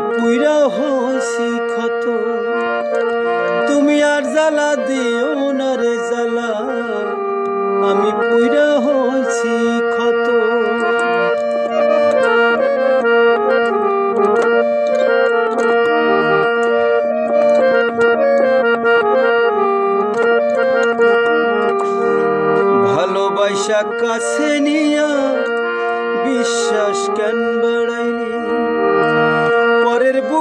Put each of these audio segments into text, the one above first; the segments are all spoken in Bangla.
পুইরা হইছি ক্ষত। তুমি আর জ্বালা দিও না রে জ্বালা। আমি পুইরা হইছি ক্ষত। ভালোবাসা কাছে নিয়া বিশ্বাস কেন বাড়াইল?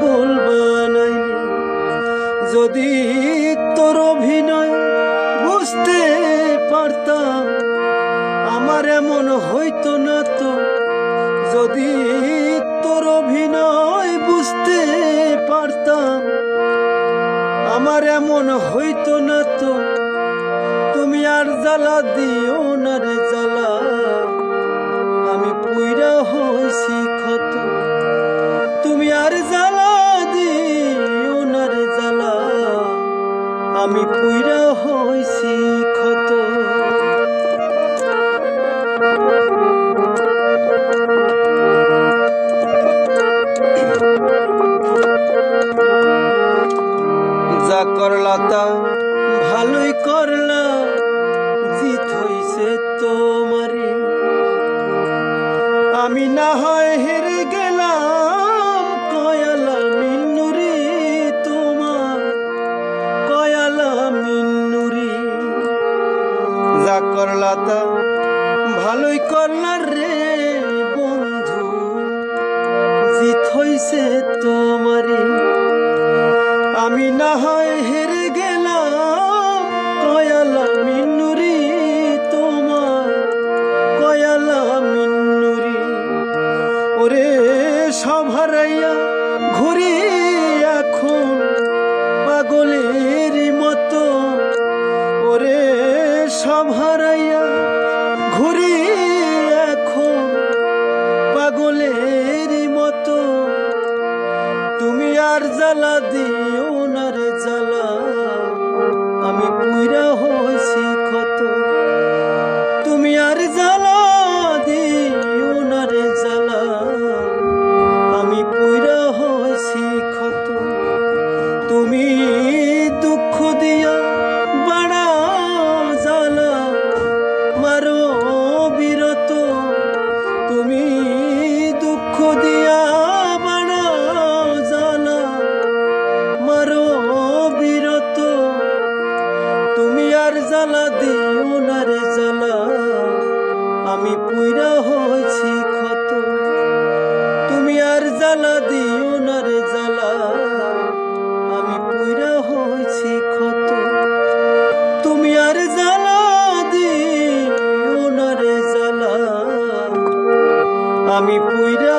পাগল বানাইলি যদি তোর অভিনয় বুঝতে পারতাম, আমার এমন হইতো না তো। যদি তোর অভিনয় বুঝতে পারতাম, আমার এমন হইতো না তো। তুমি আর জ্বালা দিও না রে জ্বালা। আমি পুইরা হইছি ক্ষত। যা করলা তা ভালোই করলা, জিত হইছে তোমারে। আমি না হয় করলা ভালোই করলা রে বন্ধু। জিত হইছে তোমারে আমি না হয় হেরে গেলাম, কয়ালা মিন্নুরি তোমার কয়ালা মিন্নুরি ওরে সব হারাইয়া ঘুরি এখন জ্বালা দিও না রে জ্বালা। আমি পুইরা হইছি ক্ষত। তুমি আর জ্বালা দিও না রে জ্বালা। আমি পুইরা হইছি ক্ষত। তুমি দুঃখ দিয়া বাড়া জ্বালা। মারো বিরত। তুমি দুঃখ দিয়া জ্বালা দিও না রে জ্বালা আমি পুইরা হয়েছি ক্ষত। তুমি আর জ্বালা দিও না রে জ্বালা আমি পুইরা হয়েছি ক্ষত। তুমি আর জ্বালা দিও না রে জ্বালা আমি পুইরা